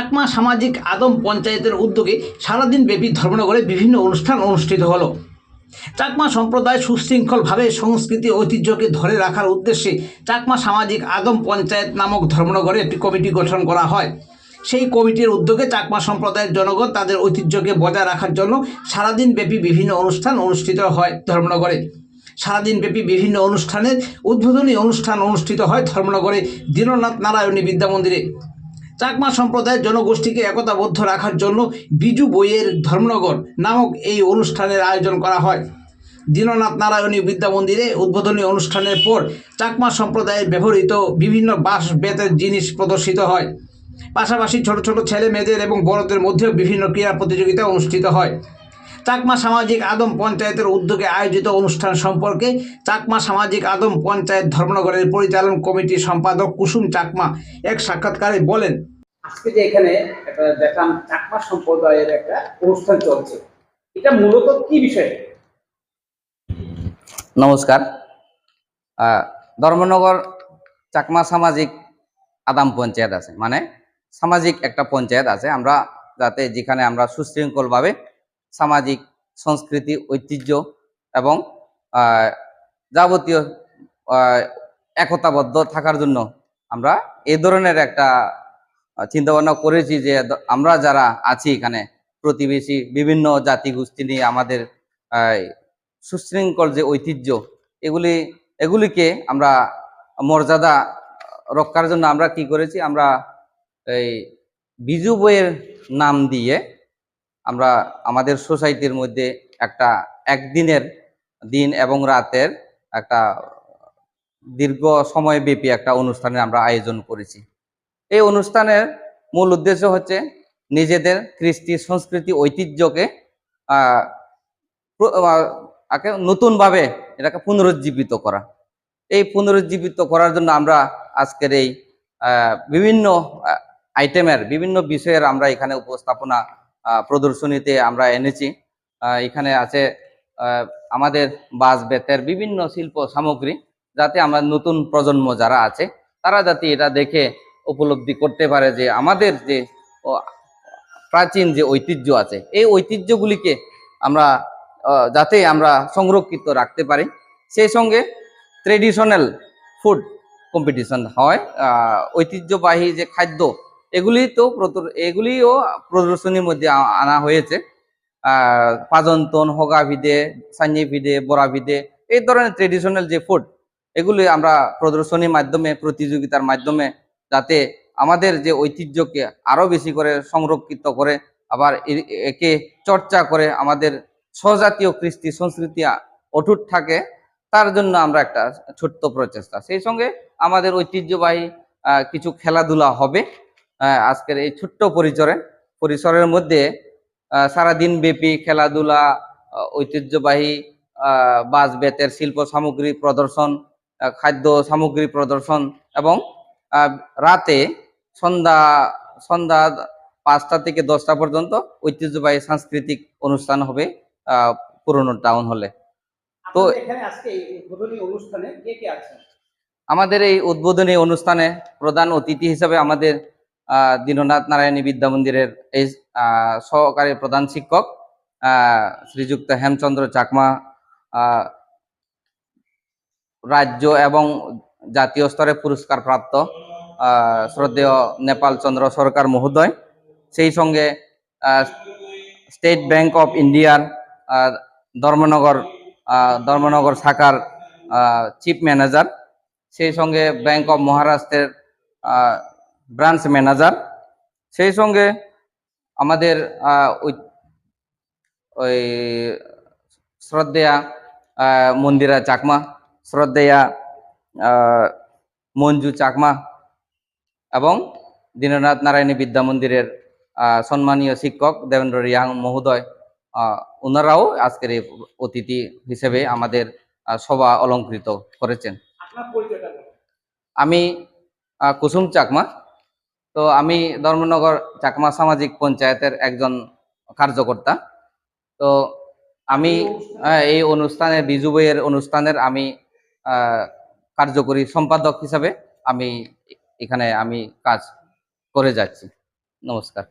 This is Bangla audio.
চাকমা সামাজিক আদম পঞ্চায়েতের উদ্যোগে সারাদিন ব্যাপী ধর্মনগরে বিভিন্ন অনুষ্ঠান অনুষ্ঠিত হলো। চাকমা সম্প্রদায় সুশৃঙ্খলভাবে সংস্কৃতি ঐতিহ্যকে ধরে রাখার উদ্দেশ্যে চাকমা সামাজিক আদম পঞ্চায়েত নামক ধর্মনগরে একটি কমিটি গঠন করা হয়। সেই কমিটির উদ্যোগে চাকমা সম্প্রদায়ের জনগণ তাদের ঐতিহ্যকে বজায় রাখার জন্য সারাদিন ব্যাপী বিভিন্ন অনুষ্ঠান অনুষ্ঠিত হয় ধর্মনগরে। সারাদিন ব্যাপী বিভিন্ন অনুষ্ঠানের উদ্বোধনী অনুষ্ঠান অনুষ্ঠিত হয় ধর্মনগরে দীননাথ নারায়ণী বিদ্যা মন্দিরে। চাকমা সম্প্রদায়ের জনগোষ্ঠীকে একতাবদ্ধ রাখার জন্য বিজু বইয়ের ধর্মনগর নামক এই অনুষ্ঠানের আয়োজন করা হয়। দীননাথ নারায়ণী বিদ্যা মন্দিরে উদ্বোধনী অনুষ্ঠানের পর চাকমা সম্প্রদায়ের ব্যবহৃত বিভিন্ন বাঁশ, বেতের জিনিস প্রদর্শিত হয়। পাশাপাশি ছোট ছোট ছেলে মেয়েদের এবং বড়দের মধ্যেও বিভিন্ন ক্রীড়া প্রতিযোগিতা অনুষ্ঠিত হয়। চাকমা সামাজিক আদম পঞ্চায়েতের উদ্যোগে আয়োজিত অনুষ্ঠান সম্পর্কে চাকমা সামাজিক আদম পঞ্চায়েত ধর্মনগরের পরিচালন কমিটির সম্পাদক কুসুম চাকমা এক সাক্ষাৎকারে বলেন আজকে যে এখানে একটা দেখলাম চাকমা সম্প্রদায়ের একটা অনুষ্ঠান চলছে। এটা মূলত কি বিষয়? নমস্কার। আহ, ধর্মনগর চাকমা সামাজিক আদাম পঞ্চায়েত আছে। মানে সামাজিক একটা পঞ্চায়েত আছে। আমরা যাতে যেখানে আমরা সুশৃঙ্খলভাবে সামাজিক, সংস্কৃতি, ঐতিহ্য এবং যাবতীয় একতাবদ্ধ থাকার জন্য আমরা এই ধরনের একটা চিন্তা ভাবনা করেছি যে আমরা যারা আছি এখানে, প্রতিবেশী, বিভিন্ন জাতি গোষ্ঠী নিয়ে আমাদের সুশৃঙ্খল যে ঐতিহ্য, এগুলি, এগুলিকে আমরা মর্যাদা রক্ষার জন্য আমরা কি করেছি? আমরা এই বিজু বইয়ের নাম দিয়ে আমরা আমাদের সোসাইটির মধ্যে একটা একদিনের দিন এবং রাতের একটা দীর্ঘ সময়ব্যাপী একটা অনুষ্ঠানের আমরা আয়োজন করেছি। এই অনুষ্ঠানের মূল উদ্দেশ্য হচ্ছে নিজেদের কৃষ্টি সংস্কৃতি ঐতিহ্যকে নতুনভাবে এটাকে পুনরুজ্জীবিত করা। এই পুনরুজ্জীবিত করার জন্য আমরা আজকের এই বিভিন্ন আইটেমের বিভিন্ন বিষয়ের আমরা এখানে উপস্থাপনা প্রদর্শনীতে আমরা এনেছি। এখানে আছে আমাদের বাঁশ বেতের বিভিন্ন শিল্প সামগ্রী যাতে আমরা নতুন প্রজন্ম যারা আছে, তারা যাতে এটা দেখে উপলব্ধি করতে পারে যে আমাদের যে প্রাচীন যে ঐতিহ্য আছে, এই ঐতিহ্যগুলিকে আমরা যাতে আমরা সংরক্ষিত রাখতে পারি। সেই সঙ্গে ট্রেডিশনাল ফুড কম্পিটিশন হয় ঐতিহ্যবাহী যে খাদ্য এগুলি তো এগুলিও প্রদর্শনীর মধ্যে আনা হয়েছে। পাজন্তন হগা ভিদে সাঞ্জি ভিদে বড়া ভিদে এই ধরনের ট্রেডিশনাল যে ফুড এগুলি আমরা প্রদর্শনীর মাধ্যমে, প্রতিযোগিতার মাধ্যমে যাতে আমাদের যে ঐতিহ্যকে আরও বেশি করে সংরক্ষিত করে, আবার একে চর্চা করে আমাদের স্বজাতীয় কৃষ্টি, সংস্কৃতি অটুট থাকে, তার জন্য আমরা একটা ছোট্ট প্রচেষ্টা। সেই সঙ্গে আমাদের ঐতিহ্যবাহী কিছু খেলাধুলা হবে। আজকের এই ছোট্ট পরিসরে পরিসরের মধ্যে সারাদিন ব্যাপী খেলাধুলা ঐতিহ্যবাহী বাঁশ বেতের শিল্প সামগ্রী প্রদর্শন খাদ্য সামগ্রী প্রদর্শন এবং রাতে সন্ধ্যা সন্ধ্যা পাঁচটা থেকে দশটা পর্যন্ত ঐতিহ্যবাহী সাংস্কৃতিক অনুষ্ঠান হবে পুরনো টাউন হলে। তো- আমাদের এই উদ্বোধনী অনুষ্ঠানে প্রধান অতিথি হিসেবে আমাদের দীননাথ নারায়ণী বিদ্যা মন্দিরের এই সহকারী প্রধান শিক্ষক শ্রীযুক্ত হেমচন্দ্র চাকমা রাজ্য এবং জাতীয় স্তরে পুরস্কার প্রাপ্ত শ্রদ্ধেয় নেপাল চন্দ্র সরকার মহোদয়। সেই সঙ্গে স্টেট ব্যাংক অফ ইন্ডিয়ার ধর্মনগর ধর্মনগর শাখার চিফ ম্যানেজার। সেই সঙ্গে ব্যাংক অফ মহারাষ্ট্রের ব্রাঞ্চ ম্যানেজার সেই সঙ্গে আমাদের ওই ওই শ্রদ্ধেয়া মন্দিরা চাকমা শ্রদ্ধেয়া মঞ্জু চাকমা এবং দীননাথ নারায়ণী বিদ্যা মন্দিরের সম্মানীয় শিক্ষক দেবেন্দ্র রিয়াং মহোদয় ওনারাও আজকের এই অতিথি হিসেবে আমাদের সভা অলঙ্কৃত করেছেন। আমি কুসুম চাকমা তো আমি ধর্মনগর চাকমা সামাজিক পঞ্চায়েতের একজন কার্যকর্তা। তো আমি এই অনুষ্ঠানে বিজু বইয়ের অনুষ্ঠানের আমি কার্যকরী সম্পাদক হিসাবে আমি এখানে আমি কাজ করে যাচ্ছি। নমস্কার।